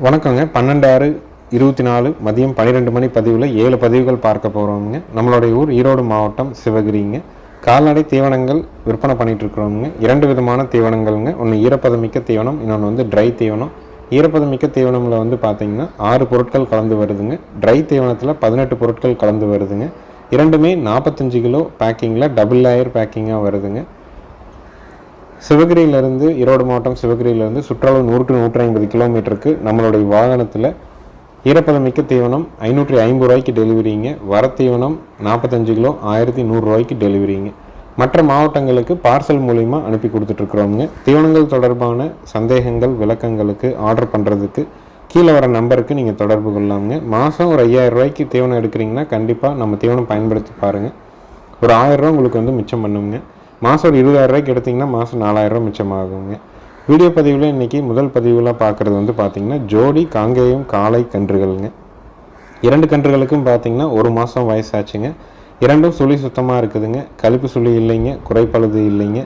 வணக்கங்க. பன்னெண்டு ஆறு இருபத்தி நாலு மதியம் பன்னிரெண்டு மணி பதிவில் ஏழு பதிவுகள் பார்க்க போகிறோமுங்க நம்மளுடைய ஊர் ஈரோடு மாவட்டம் சிவகிரிங்க. கால்நடை தீவனங்கள் விற்பனை பண்ணிட்டு இரண்டு விதமான தீவனங்கள்ங்க. ஒன்று ஈரப்பதமிக்க தீவனம் இன்னொன்று வந்து ட்ரை தீவனம். ஈரப்பதமிக்க தீவனமில் வந்து பார்த்திங்கன்னா ஆறு பொருட்கள் கலந்து வருதுங்க. ட்ரை தீவனத்தில் பதினெட்டு பொருட்கள் கலந்து வருதுங்க. இரண்டுமே நாற்பத்தஞ்சு கிலோ பேக்கிங்கில் டபுள் லேயர் பேக்கிங்காக வருதுங்க. சிவகிரியிலேருந்து ஈரோடு மாவட்டம் சிவகிரியிலேருந்து சுற்றளவு நூறு டு நூற்றி ஐம்பது கிலோமீட்டருக்கு நம்மளுடைய வாகனத்தில் ஈரப்பதமிக்க தீவனம் ஐநூற்றி ஐம்பது ரூபாய்க்கு டெலிவரிங்க. வர தீவனம் நாற்பத்தஞ்சு கிலோ ஆயிரத்தி நூறுரூவாய்க்கு டெலிவரிங்க. மற்ற மாவட்டங்களுக்கு பார்சல் மூலிமா அனுப்பி கொடுத்துட்ருக்குறோங்க தீவனங்கள் தொடர்பான சந்தேகங்கள் விளக்கங்களுக்கு ஆர்டர் பண்ணுறதுக்கு கீழே வர நம்பருக்கு நீங்கள் தொடர்பு கொள்ளலாமுங்க. மாதம் ஒரு ஐயாயிரம் ரூபாய்க்கு தீவனம் எடுக்கிறீங்கன்னா கண்டிப்பாக நம்ம தீவனம் பயன்படுத்தி பாருங்கள் ஒரு ஆயிரரூவா உங்களுக்கு வந்து மிச்சம் பண்ணுங்க. மாதம் ஒரு இருபதாயிரம் எடுத்திங்கன்னா மாதம் நாலாயிரரூவா மிச்சமாகுங்க. வீடியோ பதிவில் இன்றைக்கி முதல் பதிவில் பார்க்குறது வந்து பார்த்திங்கன்னா ஜோடி காங்கேயம் காளை கன்றுகள்ங்க. இரண்டு கன்றுகளுக்கும் பார்த்தீங்கன்னா ஒரு மாதம் வயசாச்சுங்க. இரண்டும் சுழி சுத்தமாக இருக்குதுங்க. கழிப்பு சுழி இல்லைங்க குறைப்பழுது இல்லைங்க.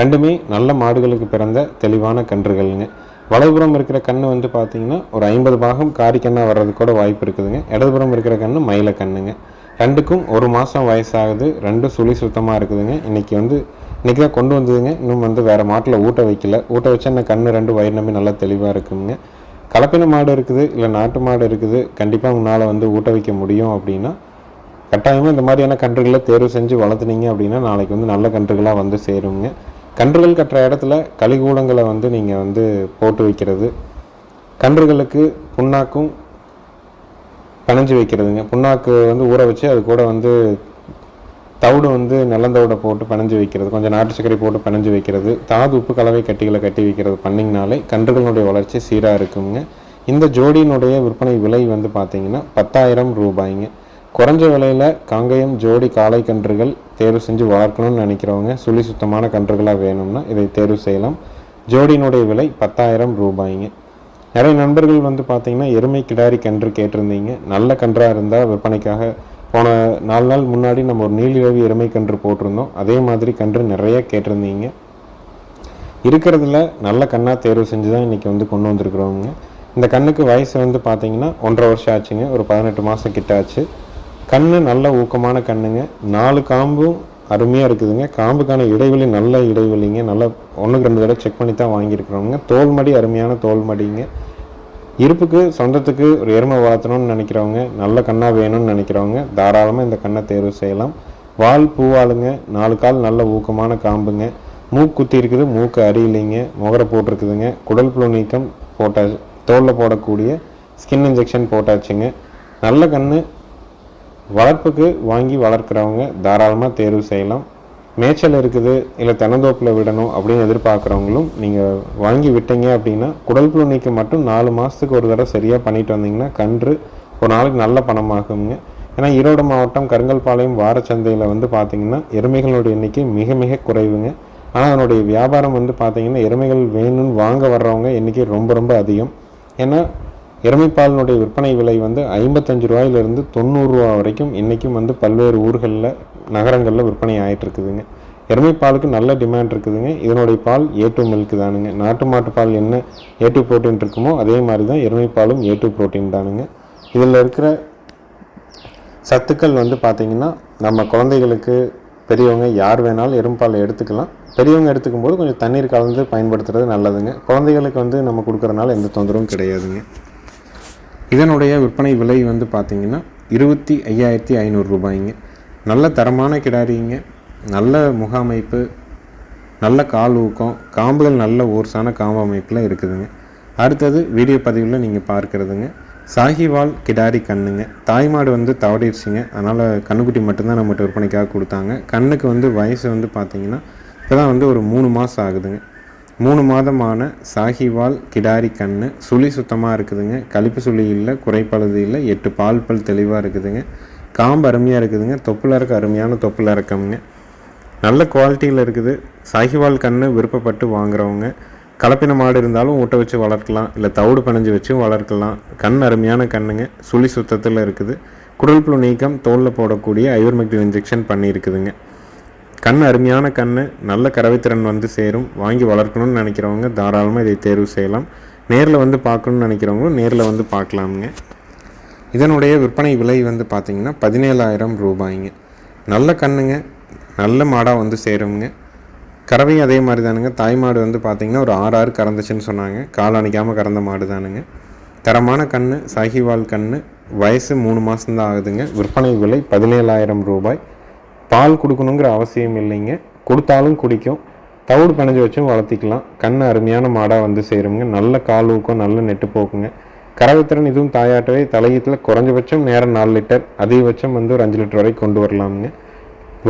ரெண்டுமே நல்ல மாடுகளுக்கு பிறந்த தெளிவான கன்றுகள்ங்க. வலதுபுறம் இருக்கிற கன்று வந்து பார்த்தீங்கன்னா ஒரு ஐம்பது பாகம் காரிக்கண்ணாக வர்றதுக்கு கூட வாய்ப்பு இருக்குதுங்க. இடதுபுறம் இருக்கிற கன்று மயில கண்ணுங்க. ரெண்டுக்கும் ஒரு மாதம் வயசாகுது ரெண்டும் சுழி சுத்தமாக இருக்குதுங்க. இன்றைக்கி வந்து இன்றைக்கி தான் கொண்டு வந்ததுங்க. இன்னும் வந்து வேறு மாட்டில் ஊட்ட வைக்கல. ஊட்ட வச்சா என்ன கண் ரெண்டு வயிறு நம்பி நல்லா தெளிவாக இருக்குங்க கலப்பின மாடு இருக்குது இல்லை நாட்டு மாடு இருக்குது. கண்டிப்பாக உங்களால் வந்து ஊட்ட வைக்க முடியும் அப்படின்னா கட்டாயமாக இந்த மாதிரியான கன்றுகளை தேர்வு செஞ்சு வளர்த்துனீங்க அப்படின்னா நாளைக்கு வந்து நல்ல கன்றுகளாக வந்து சேருங்க கன்றுகள் கட்டுற இடத்துல கலிகூலங்களை வந்து நீங்கள் வந்து போட்டு வைக்கிறது. கன்றுகளுக்கு புண்ணாக்கும் பனைஞ்சு வைக்கிறதுங்க. புண்ணாக்கு வந்து ஊற வச்சு அது கூட வந்து தவிடு வந்து நிலந்தவிடை போட்டு பிணைஞ்சு வைக்கிறது கொஞ்சம் நாட்டு சர்க்கரை போட்டு பிணைஞ்சு வைக்கிறது தாது உப்பு கலவை கட்டிகளை கட்டி வைக்கிறது பண்ணிங்கனாலே கன்றுகளுடைய வளர்ச்சி சீராக இருக்குங்க. இந்த ஜோடியினுடைய விற்பனை விலை வந்து பார்த்தீங்கன்னா பத்தாயிரம் ரூபாய்ங்க. குறைஞ்ச விலையில் காங்கயம் ஜோடி காளை கன்றுகள் தேர்வு செஞ்சு வளர்க்கணும்னு நினைக்கிறவங்க சுழி சுத்தமான கன்றுகளாக வேணும்னா இதை தேர்வு செய்யலாம். ஜோடியினுடைய விலை பத்தாயிரம் ரூபாய்ங்க. நிறைய நண்பர்கள் வந்து பார்த்தீங்கன்னா எருமை கிடாரி கன்று கேட்டிருந்தீங்க. நல்ல கன்றாக இருந்தால் விற்பனைக்காக போன நாலு நாள் முன்னாடி நம்ம ஒரு நீலிரவி எருமை கன்று போட்டிருந்தோம். அதே மாதிரி கன்று நிறைய கேட்டிருந்தீங்க. இருக்கிறதுல நல்ல கண்ணாக தேர்வு செஞ்சு தான் இன்றைக்கி வந்து கொண்டு வந்திருக்கிறவங்க. இந்த கண்ணுக்கு வயசு வந்து பார்த்தீங்கன்னா ஒன்றரை வருஷம் ஆச்சுங்க. ஒரு பதினெட்டு மாதம் கிட்ட ஆச்சு. கண் நல்ல ஊக்கமான கண்ணுங்க. நாலு காம்பும் அருமையாக இருக்குதுங்க. காம்புக்கான இடைவெளி நல்ல இடைவெளிங்க. நல்லா ஒன்றுக்கு ரெண்டு தடவை செக் பண்ணி தான் வாங்கியிருக்கிறோங்க தோல்மடி அருமையான தோல்மடிங்க இருப்புக்கு சொந்தத்துக்கு ஒரு எருமை வளர்த்தணும்னு நினைக்கிறவங்க நல்ல கண்ணாக வேணும்னு நினைக்கிறவங்க தாராளமாக இந்த கண்ணை தேர்வு செய்யலாம். வால் பூவாளுங்க நாலு கால் நல்ல ஊக்கமான காம்புங்க. மூக்கு குத்தி இருக்குது மூக்கு அடியிலைங்க முகரை போட்டிருக்குதுங்க. குடல் புழு நீக்கம் போட்டா தோலில் போடக்கூடிய ஸ்கின் இன்ஜெக்ஷன் போட்டாச்சுங்க. நல்ல கண் வளர்ப்புக்கு வாங்கி வளர்க்குறவங்க தாராளமாக தேர்வு செய்யலாம். மேய்ச்சல் இருக்குது இல்லை தென்னந்தோப்பில் விடணும் அப்படின்னு எதிர்பார்க்குறவங்களும் நீங்கள் வாங்கி விட்டீங்க அப்படின்னா குடல் புழு நீக்கம் மட்டும் நாலு மாதத்துக்கு ஒரு தடவை சரியாக பண்ணிட்டு வந்தீங்கன்னா கன்று ஒரு நாளைக்கு நல்ல பணமாகுங்க ஏன்னா ஈரோடு மாவட்டம் கருங்கல்பாளையம் வாரச்சந்தையில் வந்து பார்த்தீங்கன்னா எருமைகளுடைய எண்ணிக்கை மிக மிக குறைவுங்க. ஆனால் அதனுடைய வியாபாரம் வந்து பார்த்தீங்கன்னா எருமைகள் வேணும்னு வாங்க வர்றவங்க எண்ணிக்கை ரொம்ப ரொம்ப அதிகம். ஏன்னா எருமைப்பாலினுடைய விற்பனை விலை வந்து ஐம்பத்தஞ்சு ரூபாயிலிருந்து தொண்ணூறுரூவா வரைக்கும் இன்றைக்கும் வந்து பல்வேறு ஊர்களில் நகரங்களில் விற்பனை ஆகிட்டு இருக்குதுங்க எருமைப்பாலுக்கு நல்ல டிமாண்ட் இருக்குதுங்க. இதனுடைய பால் ஏ டூ மில்க் தானுங்க. நாட்டு மாட்டு பால் என்ன ஏ டூ ப்ரோட்டீன் இருக்குமோ அதே மாதிரி தான் எருமைப்பாலும் ஏ டூ ப்ரோட்டீன் தானுங்க. இதில் இருக்கிற சத்துக்கள் வந்து பார்த்திங்கன்னா நம்ம குழந்தைகளுக்கு பெரியவங்க யார் வேணாலும் எறும்பால் எடுத்துக்கலாம். பெரியவங்க எடுத்துக்கும் போது கொஞ்சம் தண்ணீர் கலந்து பயன்படுத்துறது நல்லதுங்க. குழந்தைகளுக்கு வந்து நம்ம கொடுக்குறனால எந்த தொந்தரவும் கிடையாதுங்க. இதனுடைய விற்பனை விலை வந்து பார்த்திங்கன்னா இருபத்தி ஐயாயிரத்தி ஐநூறு ரூபாய்ங்க. நல்ல தரமான கிடாரிங்க. நல்ல முகாமைப்பு நல்ல கால் ஊக்கம் காம்புகள் நல்ல ஓர்ஸான காம்பு அமைப்பில் இருக்குதுங்க. அடுத்தது வீடியோ பதிவில் நீங்கள் பார்க்குறதுங்க. சாஹிவால் கிடாரி கண்ணுங்க. தாய்மாடு வந்து தவறிடுச்சுங்க அதனால் கண்ணுக்குட்டி மட்டும்தான் நம்மகிட்ட விற்பனைக்காக கொடுத்தாங்க. கண்ணுக்கு வந்து வயசு வந்து பார்த்திங்கன்னா இப்போ தான் வந்து ஒரு மூணு மாதம் ஆகுதுங்க. மூணு மாதமான சாகிவால் கிடாரி கண்ணு. சுழி சுத்தமாக இருக்குதுங்க. கழிப்பு சுழி இல்லை குறைப்பழுது இல்லை எட்டு பால் பல் தெளிவாக இருக்குதுங்க. காம்பு அருமையாக இருக்குதுங்க. தொப்புல இருக்க அருமையான தொப்புல இறக்கமுங்க. நல்ல குவாலிட்டியில் இருக்குது. சாகிவால் கன்று விருப்பப்பட்டு வாங்குறவங்க கலப்பின மாடு இருந்தாலும் ஊட்ட வச்சு வளர்க்கலாம். இல்லை தவிடு பனைஞ்சு வச்சும் வளர்க்கலாம். கண் அருமையான கண்ணுங்க. சுழி சுத்தத்தில் இருக்குது. குடல் புழு நீக்கம் தோலில் போடக்கூடிய ஐவர்மெக்டிவ் இன்ஜெக்ஷன் பண்ணியிருக்குதுங்க. கண் அருமையான கண் நல்ல கறவைத்திறன் வந்து சேரும். வாங்கி வளர்க்கணும்னு நினைக்கிறவங்க தாராளமாக இதை தேர்வு செய்யலாம். நேரில் வந்து பார்க்கணுன்னு நினைக்கிறவங்களும் நேரில் வந்து பார்க்கலாமுங்க. இதனுடைய விற்பனை விலை வந்து பார்த்திங்கன்னா பதினேழாயிரம் ரூபாய்ங்க. நல்ல கண்ணுங்க நல்ல மாடாக வந்து சேருங்க. கறவையும் அதே மாதிரி தானுங்க. தாய் மாடு வந்து பார்த்திங்கன்னா ஒரு ஆறு ஆறு கறந்துச்சுன்னு சொன்னாங்க. கால் அணிக்காமல் கறந்த மாடு தானுங்க. தரமான கண் சாகிவால் கண் வயசு மூணு மாதம்தான் ஆகுதுங்க. விற்பனை விலை பதினேழாயிரம் ரூபாய். பால் கொடுக்கணுங்கிற அவசியம் இல்லைங்க. கொடுத்தாலும் குடிக்கும். தவிடு பிணைஞ்சு வச்சும் வளர்த்திக்கலாம். கண் அருமையான மாடாக வந்து சேருங்க. நல்ல கால் ஊக்கம் நல்ல நெட்டு போக்குங்க. கறவைத்திறன் இதுவும் தாயாட்டவே தலையீத்தில் குறைஞ்சபட்சம் நேரம் நாலு லிட்டர் அதிகபட்சம் வந்து ஒரு அஞ்சு லிட்டர் வரை கொண்டு வரலாமுங்க.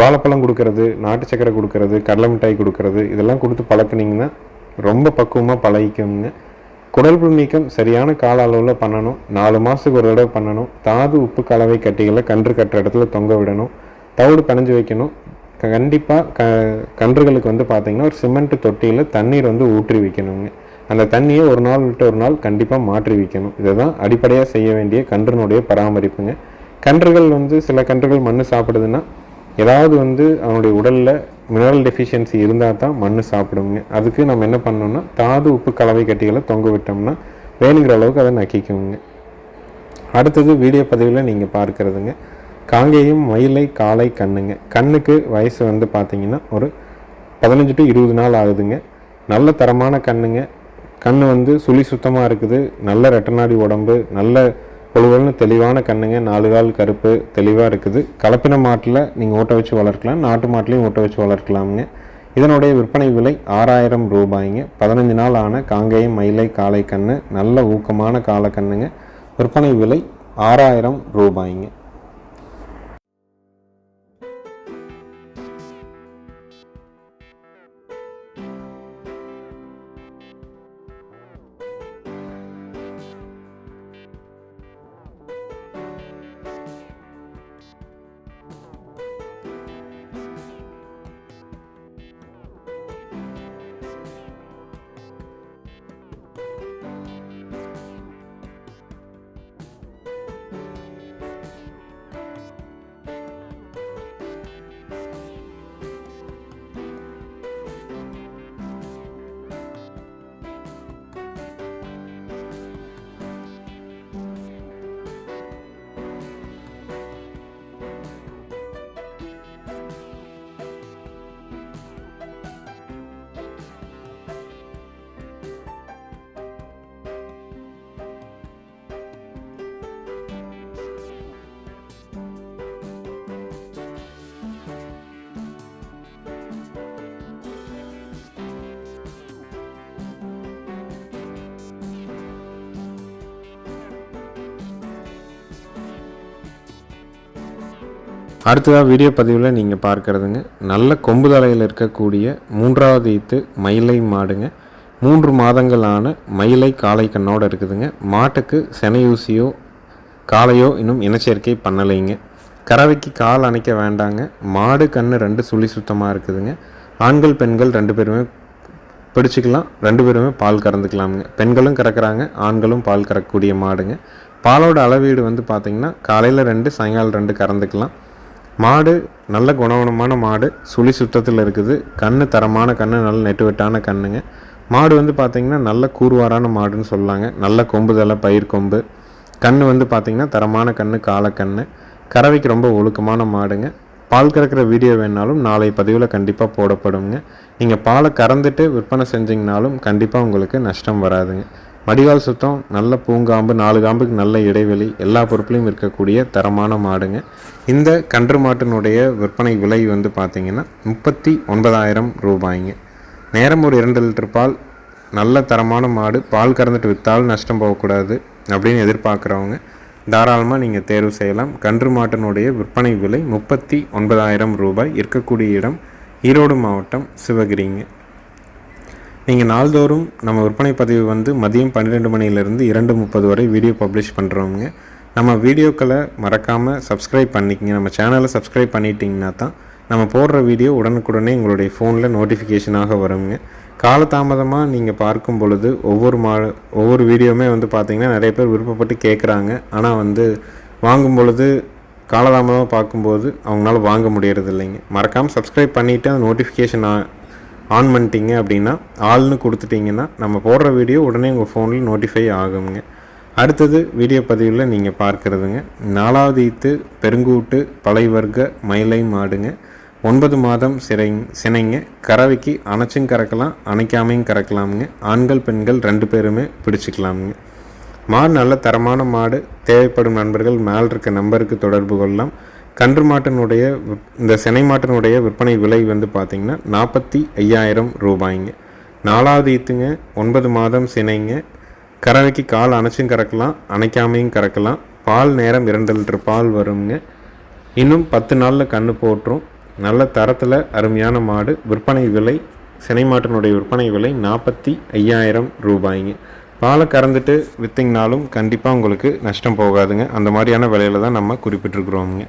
வாழைப்பழம் கொடுக்கறது நாட்டு சக்கரை கொடுக்கறது கடலை மிட்டாய் கொடுக்கறது இதெல்லாம் கொடுத்து பழக்கினீங்கன்னா ரொம்ப பக்குவமாக பழகிக்குங்க. குடல் புல் நீக்கம் சரியான கால அளவில் பண்ணணும். நாலு மாதத்துக்கு ஒரு தடவை பண்ணணும். தாது உப்பு கலவை கட்டிகளை கன்று கட்டுற இடத்துல தொங்க விடணும். தவிடு பிணைஞ்சு வைக்கணும். கண்டிப்பாக க கன்றுகளுக்கு வந்து பார்த்திங்கன்னா ஒரு சிமெண்ட் தொட்டியில் தண்ணீர் வந்து ஊற்றி வைக்கணுங்க. அந்த தண்ணியை ஒரு நாள் விட்டு ஒரு நாள் கண்டிப்பாக மாற்றி வைக்கணும். இதை தான் அடிப்படையாக செய்ய வேண்டிய கன்றுனுடைய பராமரிப்புங்க. கன்றுகள் வந்து சில கன்றுகள் மண் சாப்பிடுதுன்னா ஏதாவது வந்து அவனுடைய உடலில் மினரல் டெஃபிஷியன்சி இருந்தால் தான் மண் சாப்பிடுங்க. அதுக்கு நம்ம என்ன பண்ணோம்னா தாது உப்பு கலவை கட்டிகளை தொங்க விட்டோம்னா வேணுங்கிற அளவுக்கு அதை நக்கிக்குங்க. அடுத்தது வீடியோ பதிவில் நீங்கள் பார்க்குறதுங்க. காங்கேயம் மயிலை காளை கண்ணுங்க. கண்ணுக்கு வயசு வந்து பார்த்தீங்கன்னா ஒரு பதினஞ்சு டு இருபது நாள் ஆகுதுங்க. நல்ல தரமான கண்ணுங்க. கண் வந்து சுழி சுத்தமாக இருக்குது. நல்ல ரெட்டநாடி உடம்பு நல்ல பொழுவல்னு தெளிவான கண்ணுங்க. நாலு கால் கருப்பு தெளிவாக இருக்குது. கலப்பின மாட்டில் நீங்கள் ஓட்ட வச்சு வளர்க்கலாம். நாட்டு மாட்டிலையும் ஓட்ட வச்சு வளர்க்கலாமுங்க. இதனுடைய விற்பனை விலை ஆறாயிரம் ரூபாய்ங்க. பதினஞ்சு நாள் ஆன காங்கேயம் மயிலை காளை கண்ணு. நல்ல ஊக்கமான காளை கண்ணுங்க. விற்பனை விலை ஆறாயிரம் ரூபாய்ங்க. அடுத்ததாக வீடியோ பதிவில் நீங்கள் பார்க்குறதுங்க. நல்ல கொம்பு தலையில் இருக்கக்கூடிய மூன்றாவது ஈத்து மயிலை மாடுங்க. மூன்று மாதங்களான மயிலை காளை கண்ணோடு இருக்குதுங்க. மாட்டுக்கு செனையூசியோ காளையோ இன்னும் இனச்சேர்க்கை பண்ணலைங்க. கறவைக்கு கால் அணைக்க வேண்டாங்க. மாடு கன்று ரெண்டு சுழி சுத்தமாக இருக்குதுங்க. ஆண்கள் பெண்கள் ரெண்டு பேருமே பிடிச்சிக்கலாம். ரெண்டு பேருமே பால் கறந்துக்கலாமுங்க. பெண்களும் கறக்குறாங்க ஆண்களும் பால் கறக்கக்கூடிய மாடுங்க. பாலோட அளவீடு வந்து பார்த்திங்கன்னா காலையில் ரெண்டு சாயங்காலம் ரெண்டு கறந்துக்கலாம். மாடு நல்ல குணவனமான மாடு சுழி சுத்தத்தில் இருக்குது. கண் தரமான கண் நல்ல நெட்டுவெட்டான கண்ணுங்க. மாடு வந்து பார்த்திங்கன்னா நல்ல கூறுவாரான மாடுன்னு சொல்லாங்க. நல்ல கொம்பு தலை பயிர் கொம்பு. கண் வந்து பார்த்திங்கன்னா தரமான கண் காலக்கண் கறவைக்கு ரொம்ப ஒழுக்கமான மாடுங்க. பால் கறக்கிற வீடியோ வேணாலும் நாளை பதிவில் கண்டிப்பாக போடப்படுங்க. நீங்கள் பாலை கறந்துட்டு விற்பனை செஞ்சிங்கனாலும் கண்டிப்பாக உங்களுக்கு நஷ்டம் வராதுங்க. வடிகால் சுத்தம் நல்ல பூங்காம்பு நாலு காம்புக்கு நல்ல இடைவெளி எல்லா பொருட்களையும் இருக்கக்கூடிய தரமான மாடுங்க. இந்த கன்று மாட்டினுடைய விற்பனை விலை வந்து பார்த்திங்கன்னா முப்பத்தி ஒன்பதாயிரம் ரூபாய்ங்க. நேரம் ஒரு இரண்டு லிட்டர் பால் நல்ல தரமான மாடு பால் கறந்துட்டு விற்றாலும் நஷ்டம் போகக்கூடாது அப்படின்னு எதிர்பார்க்குறவங்க தாராளமாக நீங்கள் தேர்வு செய்யலாம். கன்று மாட்டினுடைய விற்பனை விலை முப்பத்தி ஒன்பதாயிரம் ரூபாய். இருக்கக்கூடிய இடம் ஈரோடு மாவட்டம் சிவகிரிங்க. நீங்கள் நாள்தோறும் நம்ம விற்பனை பதிவு வந்து மதியம் பன்னிரெண்டு மணிலேருந்து இரண்டு முப்பது வரை வீடியோ பப்ளிஷ் பண்ணுறோங்க நம்ம வீடியோக்களை மறக்காமல் சப்ஸ்கிரைப் பண்ணிக்கங்க. நம்ம சேனலை சப்ஸ்கிரைப் பண்ணிட்டீங்கன்னா தான் நம்ம போடுற வீடியோ உடனுக்குடனே உங்களுடைய ஃபோனில் நோட்டிஃபிகேஷனாக வருங்க. காலதாமதமாக நீங்கள் பார்க்கும் பொழுது ஒவ்வொரு மா ஒவ்வொரு வீடியோவுமே வந்து பார்த்திங்கன்னா நிறைய பேர் விருப்பப்பட்டு கேட்குறாங்க ஆனால் வந்து வாங்கும் பொழுது காலதாமதமாக பார்க்கும்போது அவங்களால வாங்க முடியறது இல்லைங்க மறக்காமல் சப்ஸ்கிரைப் பண்ணிவிட்டு அந்த நோட்டிஃபிகேஷன் ஆன் பண்ணிட்டீங்க அப்படின்னா ஆள்னு கொடுத்துட்டிங்கன்னா நம்ம போடுற வீடியோ உடனே உங்கள் ஃபோனில் நோட்டிஃபை ஆகுங்க. அடுத்தது வீடியோ பதிவில் நீங்கள் பார்க்குறதுங்க. நாலாவது ஈத்து பெருங்கூட்டு பழை வர்க்க மயிலை மாடுங்க. ஒன்பது மாதம் சிறை சினைங்க. கறவைக்கு அணைச்சும் கறக்கலாம் அணைக்காமையும் கறக்கலாமுங்க. ஆண்கள் பெண்கள் ரெண்டு பேருமே பிடிச்சிக்கலாமுங்க. மாடு நல்ல தரமான மாடு. தேவைப்படும் நண்பர்கள் மேல் இருக்க நம்பருக்கு தொடர்பு கொள்ளலாம். கன்று மாட்டினுடைய இந்த சினை மாட்டினுடைய விற்பனை விலை வந்து பார்த்திங்கன்னா நாற்பத்தி ஐயாயிரம் ரூபாய்ங்க. நாலாவது ஈத்துங்க ஒன்பது மாதம் சினைங்க. கறவைக்கு கால் அணைச்சும் கறக்கலாம் அணைக்காமையும் கறக்கலாம். பால் நேரம் இரண்டு லிட்டர் பால் வருங்க. இன்னும் பத்து நாளில் கன்று போட்டுரும். நல்ல தரத்தில் அருமையான மாடு. விற்பனை விலை சினை மாட்டினுடைய விற்பனை விலை நாற்பத்தி ஐயாயிரம் ரூபாய்ங்க. பாலை கறந்துட்டு விற்றிங்கனாலும் கண்டிப்பாக உங்களுக்கு நஷ்டம் போகாதுங்க. அந்த மாதிரியான விலையில தான் நம்ம குறிப்பிட்டிருக்கிறோமுங்க.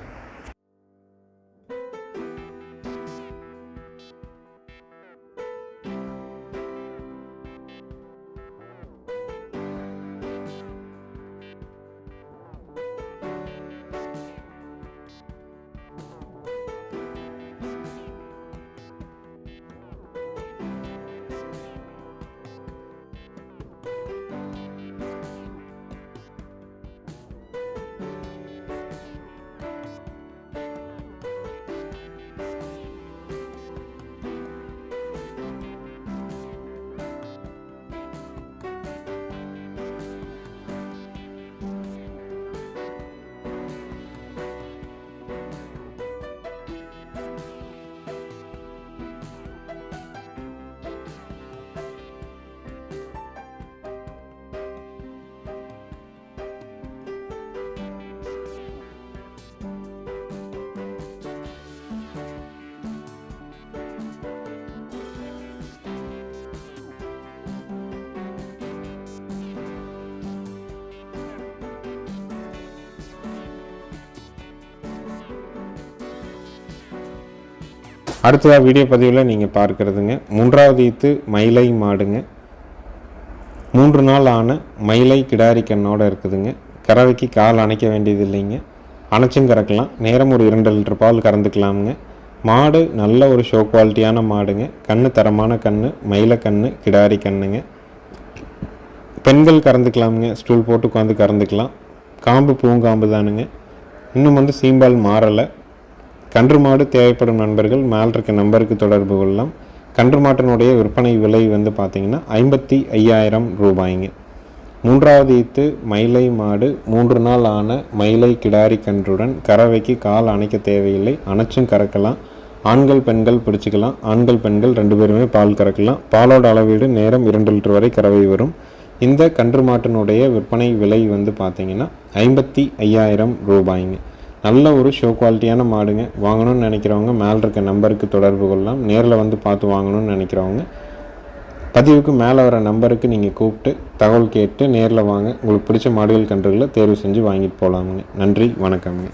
அடுத்ததாக வீடியோ பதிவில் நீங்கள் பார்க்குறதுங்க. மூன்றாவது ஈத்து மயிலை மாடுங்க. மூன்று நாள் ஆன மயிலை கிடாரி கண்ணோடு இருக்குதுங்க. கறவைக்கு கால் அணைக்க வேண்டியது இல்லைங்க. அணைச்சும் கறக்கலாம். நேரம் ஒரு இரண்டு லிட்டர் பால் கறந்துக்கலாமுங்க. மாடு நல்ல ஒரு ஷோ குவாலிட்டியான மாடுங்க. கண்ணு தரமான கண்ணு மயிலை கண்ணு கிடாரி கண்ணுங்க. பெண்கள் கறந்துக்கலாமுங்க. ஸ்டூல் போட்டு உட்காந்து கறந்துக்கலாம். காம்பு பூங்காம்பு தானுங்க. இன்னும் வந்து சீம்பால் மாறலை. கன்று மாடு தேவைப்படும் நண்பர்கள் மேல் இருக்க நம்பருக்கு தொடர்பு கொள்ளலாம். கன்று மாட்டினுடைய விற்பனை விலை வந்து பார்த்திங்கன்னா ஐம்பத்தி ஐயாயிரம் ரூபாய்ங்க. மூன்றாவது ஈத்து மயிலை மாடு மூன்று நாள் ஆன மயிலை கிடாரி கன்றுடன் கறவைக்கு கால் அணைக்க தேவையில்லை. அணைச்சும் கறக்கலாம். ஆண்கள் பெண்கள் பிடிச்சிக்கலாம். ஆண்கள் பெண்கள் ரெண்டு பேருமே பால் கறக்கலாம். பாலோட அளவீடு நேரம் இரண்டு லிட்டர் வரை கறவை வரும். இந்த கன்று மாட்டினுடைய விற்பனை விலை வந்து பார்த்திங்கன்னா ஐம்பத்தி ஐயாயிரம் ரூபாய்ங்க. நல்ல ஒரு ஷோ குவாலிட்டியான மாடுங்க. வாங்கணும்னு நினைக்கிறவங்க மேலே இருக்க நம்பருக்கு தொடர்பு கொள்ளலாம். நேரில் வந்து பார்த்து வாங்கணும்னு நினைக்கிறவங்க பதிவுக்கு மேலே வர நம்பருக்கு நீங்கள் கூப்பிட்டு தகவல் கேட்டு நேரில் வாங்க. உங்களுக்கு பிடிச்ச மாடுகள் கன்றுகளை தேர்வு செஞ்சு வாங்கிட்டு போகலாமுங்க நன்றி வணக்கம்ங்க.